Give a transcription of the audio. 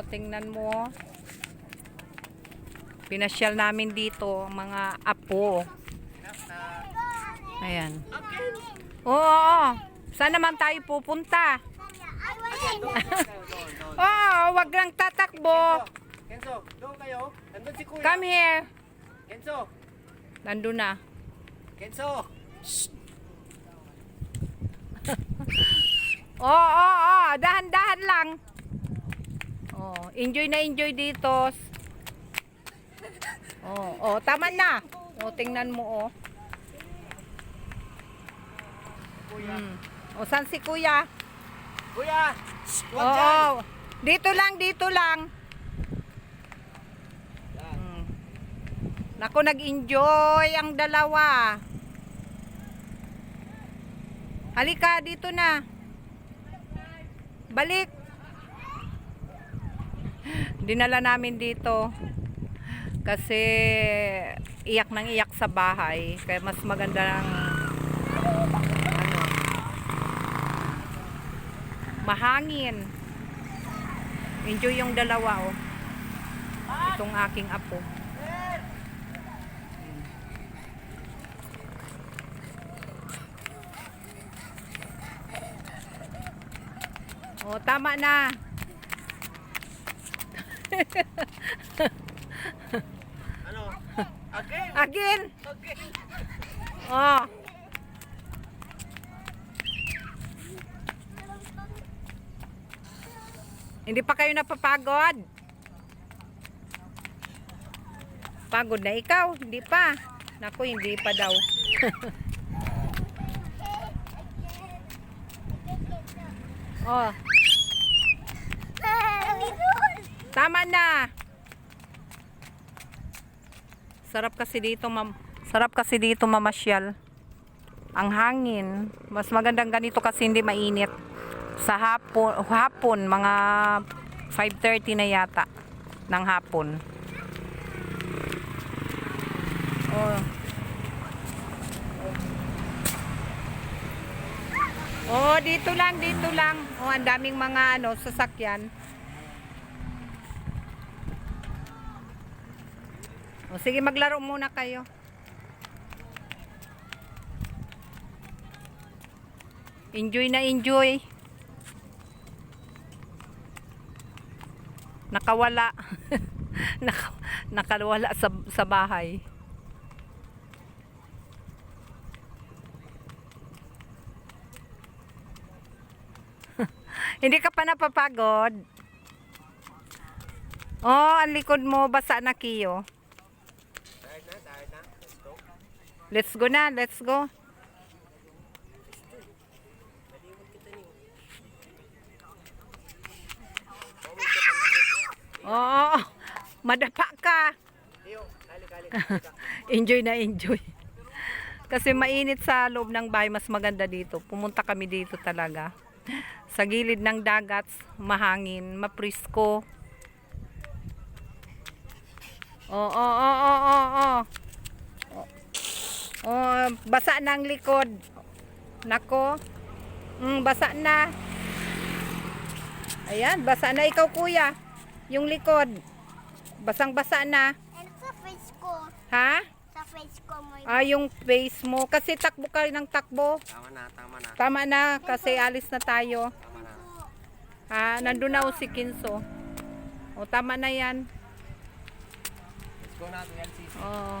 oh, tingnan mo. Pinasyal namin dito, mga apo. Ayan. Oo, oo. Saan naman tayo pupunta? Oo, wag lang tatakbo. Kenzo, doon kayo. Nandun si Kuya. Come here. Kenzo, Nandun na. Kenzo. Oo, oo, oo. Dahan-dahan lang. Oh, enjoy na enjoy dito. Oh, oh, tama na. Oh, tingnan mo oh. Hmm. Oh, saan si Kuya? Kuya! Oo. dyan! Dito lang, dito lang. Hmm. Naku, nag-enjoy ang dalawa. Halika, dito na. Balik. Dinala namin dito. Kasi iyak nang iyak sa bahay. Kaya mas maganda ng ano, mahangin. Enjoy yung dalawa oh. Itong aking apo. Oh, tama na. Ano? Again! Again. Again! Oh. Hindi pa kayo napapagod? Pagod na ikaw? Hindi pa. Naku, hindi pa daw. oh, tama na. Sarap kasi dito, mam. Sarap kasi dito mamasyal. Ang hangin, mas magandang ganito kasi hindi mainit. Sa hapon, hapon mga 5:30 na yata ng hapon. Oh. Oh, dito lang, dito lang. Oh, ang daming mga ano, sasakyan. O sige, maglaro muna kayo. Enjoy na enjoy. Nakawala. Naka, nakawala sa, sa bahay. Hindi ka pa napapagod. Oh, ang likod mo basa na kiyo. Tired na, tired na. Let's go. Let's go na, let's go. Oo, madapa ka. Enjoy na enjoy. Kasi mainit sa loob ng bahay, mas maganda dito. Pumunta kami dito talaga. Sa gilid ng dagat, mahangin, maprisko. Oo, oo, oo, oo, oo. Basa na ang likod. Nako. Mm, basa na. Ayan, basa na ikaw kuya. Yung likod. Basang-basa na. And sa face ko, Ha? sa face ko mo. Ah, yung face mo. Kasi takbo ka ng takbo. Tama na, tama na. Tama na, kasi alis na tayo. Tama na. Ha? Nandun na o si Kinso. O, tama na yan. Let's go na, LCC. Oh.